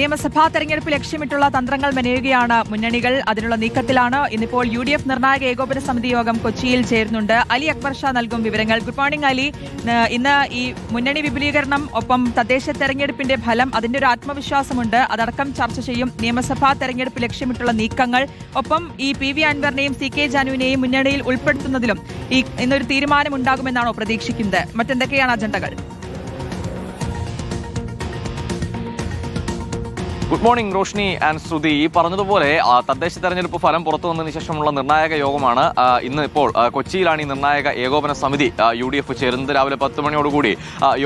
നിയമസഭാ തെരഞ്ഞെടുപ്പ് ലക്ഷ്യമിട്ടുള്ള തന്ത്രങ്ങൾ മെനയുകയാണ് മുന്നണികൾ. അതിനുള്ള നീക്കത്തിലാണ് ഇന്നിപ്പോൾ യു ഡി എഫ് നിർണായക ഏകോപന സമിതി യോഗം കൊച്ചിയിൽ ചേരുന്നുണ്ട്. അലി അക്ബർ ഷാ നൽകും വിവരങ്ങൾ. Good morning Ali. ഇന്ന് ഈ മുന്നണി വിപുലീകരണം ഒപ്പം തദ്ദേശ തെരഞ്ഞെടുപ്പിന്റെ ഫലം അതിന്റെ ഒരു ആത്മവിശ്വാസമുണ്ട്. അതടക്കം ചർച്ച ചെയ്യും നിയമസഭാ തെരഞ്ഞെടുപ്പ് ലക്ഷ്യമിട്ടുള്ള നീക്കങ്ങൾ. ഒപ്പം ഈ പി വി അൻവറിനെയും സി കെ ജാനുവിനെയും മുന്നണിയിൽ ഉൾപ്പെടുത്തുന്നതിലും ഈ ഇന്നൊരു തീരുമാനമുണ്ടാകുമെന്നാണോ പ്രതീക്ഷിക്കുന്നത്. മറ്റെന്തൊക്കെയാണ് അജണ്ടകൾ? Good morning Roshni and Shruti ഈ പറഞ്ഞതുപോലെ തദ്ദേശ തെരഞ്ഞെടുപ്പ് ഫലം പുറത്തു വന്നതിന് ശേഷമുള്ള നിർണായക യോഗമാണ് ഇന്ന് ഇപ്പോൾ കൊച്ചിയിലാണ് ഈ നിർണായക ഏകോപന സമിതി യു ഡി എഫ് ചേരുന്നത്. രാവിലെ പത്ത് മണിയോടുകൂടി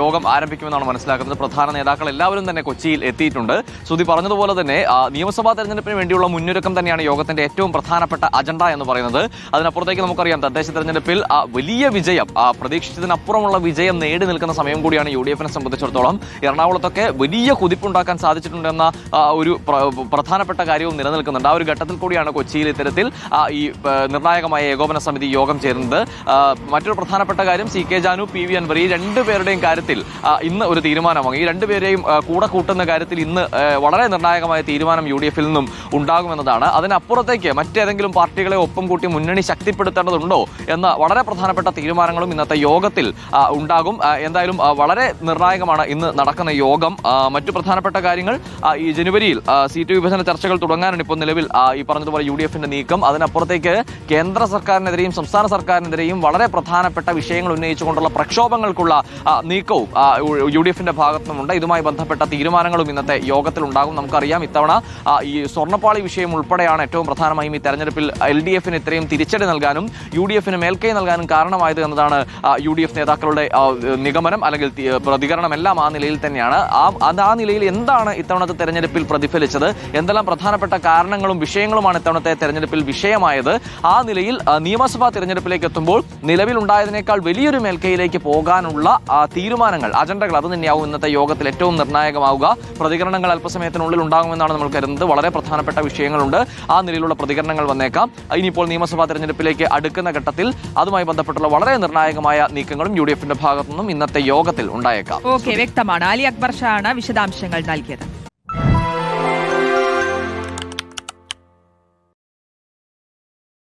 യോഗം ആരംഭിക്കുമെന്നാണ് മനസ്സിലാക്കുന്നത്. പ്രധാന നേതാക്കൾ എല്ലാവരും തന്നെ കൊച്ചിയിൽ എത്തിയിട്ടുണ്ട്. ശ്രുതി പറഞ്ഞതുപോലെ തന്നെ നിയമസഭാ തെരഞ്ഞെടുപ്പിന് വേണ്ടിയുള്ള മുന്നൊരുക്കം തന്നെയാണ് യോഗത്തിന്റെ ഏറ്റവും പ്രധാനപ്പെട്ട അജണ്ട എന്ന് പറയുന്നത്. അതിനപ്പുറത്തേക്ക് നമുക്കറിയാം തദ്ദേശ തെരഞ്ഞെടുപ്പിൽ വലിയ വിജയം പ്രതീക്ഷിച്ചതിനപ്പുറമുള്ള വിജയം നേടി നിൽക്കുന്ന സമയം കൂടിയാണ് യു ഡി എഫിനെ സംബന്ധിച്ചിടത്തോളം. എറണാകുളത്തൊക്കെ വലിയ കുതിപ്പുണ്ടാക്കാൻ സാധിച്ചിട്ടുണ്ടെന്ന ഒരു പ്രധാനപ്പെട്ട കാര്യവും നിലനിൽക്കുന്നുണ്ട്. ആ ഒരു ഘട്ടത്തിൽ കൂടിയാണ് കൊച്ചിയിൽ ഇത്തരത്തിൽ ഈ നിർണായകമായ ഏകോപന സമിതി യോഗം ചേരുന്നത്. മറ്റൊരു പ്രധാനപ്പെട്ട കാര്യം C K Janu P V Anvar ഈ രണ്ടുപേരുടെയും കാര്യത്തിൽ ഇന്ന് ഒരു തീരുമാനമാകും. ഈ രണ്ടുപേരെയും കൂടെ കൂട്ടുന്ന കാര്യത്തിൽ ഇന്ന് വളരെ നിർണായകമായ തീരുമാനം യു ഡി എഫിൽ നിന്നും ഉണ്ടാകുമെന്നതാണ്. അതിനപ്പുറത്തേക്ക് മറ്റേതെങ്കിലും പാർട്ടികളെ ഒപ്പം കൂട്ടി മുന്നണി ശക്തിപ്പെടുത്തേണ്ടതുണ്ടോ എന്ന വളരെ പ്രധാനപ്പെട്ട തീരുമാനങ്ങളും ഇന്നത്തെ യോഗത്തിൽ ഉണ്ടാകും. എന്തായാലും വളരെ നിർണായകമാണ് ഇന്ന് നടക്കുന്ന യോഗം. മറ്റു പ്രധാനപ്പെട്ട കാര്യങ്ങൾ ഈ ജനുവരിയിൽ സീറ്റ് വിഭജന ചർച്ചകൾ തുടങ്ങാനാണ് ഇപ്പോൾ നിലവിൽ ഈ പറഞ്ഞതുപോലെ യു ഡി എഫിന്റെ നീക്കം. അതിനപ്പുറത്തേക്ക് കേന്ദ്ര സർക്കാരിനെതിരെയും സംസ്ഥാന സർക്കാരിനെതിരെയും വളരെ പ്രധാനപ്പെട്ട വിഷയങ്ങൾ ഉന്നയിച്ചുകൊണ്ടുള്ള പ്രക്ഷോഭങ്ങൾക്കുള്ള നീക്കവും യു ഡി എഫിന്റെ ഭാഗത്തു നിന്നുണ്ട് ഇതുമായി ബന്ധപ്പെട്ട തീരുമാനങ്ങളും ഇന്നത്തെ യോഗത്തിൽ ഉണ്ടാകും നമുക്കറിയാം ഇത്തവണ ഈ സ്വർണപ്പാളി വിഷയം ഉൾപ്പെടെയാണ് ഏറ്റവും പ്രധാനമായും ഈ തെരഞ്ഞെടുപ്പിൽ എൽ ഡി എഫിന് ഇത്രയും തിരിച്ചടി നൽകാനും യു ഡി എഫിന് മേൽക്കൈ നൽകാനും കാരണമായത് എന്നതാണ് യു ഡി എഫ് നേതാക്കളുടെ നിഗമനം അല്ലെങ്കിൽ പ്രതികരണമെല്ലാം ആ നിലയിൽ തന്നെയാണ്. ആ അത് ആ നിലയിൽ എന്താണ് ഇത്തവണത്തെ തെരഞ്ഞെടുപ്പിൽ പ്രതിഫലിച്ചത്. എന്തെല്ലാം പ്രധാനപ്പെട്ട കാരണങ്ങളും വിഷയങ്ങളുമാണ് ഇത്തവണത്തെ തെരഞ്ഞെടുപ്പിൽ വിഷയമായത്? ആ നിലയിൽ നിയമസഭാ തെരഞ്ഞെടുപ്പിലേക്ക് എത്തുമ്പോൾ നിലവിലുണ്ടായതിനേക്കാൾ വലിയൊരു മേൽക്കൈയിലേക്ക് പോകാനുള്ള തീരുമാനങ്ങൾ അജണ്ടകൾ അത് തന്നെയാവും ഇന്നത്തെ യോഗത്തിൽ ഏറ്റവും നിർണായകമാവുക. പ്രതികരണങ്ങൾ അല്പസമയത്തിനുള്ളിൽ ഉണ്ടാകുമെന്നാണ് നമ്മൾ കരുതുന്നത്. വളരെ പ്രധാനപ്പെട്ട വിഷയങ്ങളുണ്ട്. ആ നിലയിലുള്ള പ്രതികരണങ്ങൾ വന്നേക്കാം. ഇനിയിപ്പോൾ നിയമസഭാ തെരഞ്ഞെടുപ്പിലേക്ക് അടുക്കുന്ന ഘട്ടത്തിൽ അതുമായി ബന്ധപ്പെട്ടുള്ള വളരെ നിർണായകമായ നീക്കങ്ങളും യു ഡി എഫിന്റെ ഭാഗത്തു നിന്നും ഇന്നത്തെ യോഗത്തിൽ ഉണ്ടായേക്കാം. ഓക്കെ വ്യക്തമാണ്. അലി അക്ബർ ഷാ ആണ് വിശദാംശങ്ങൾ നൽകിയത്.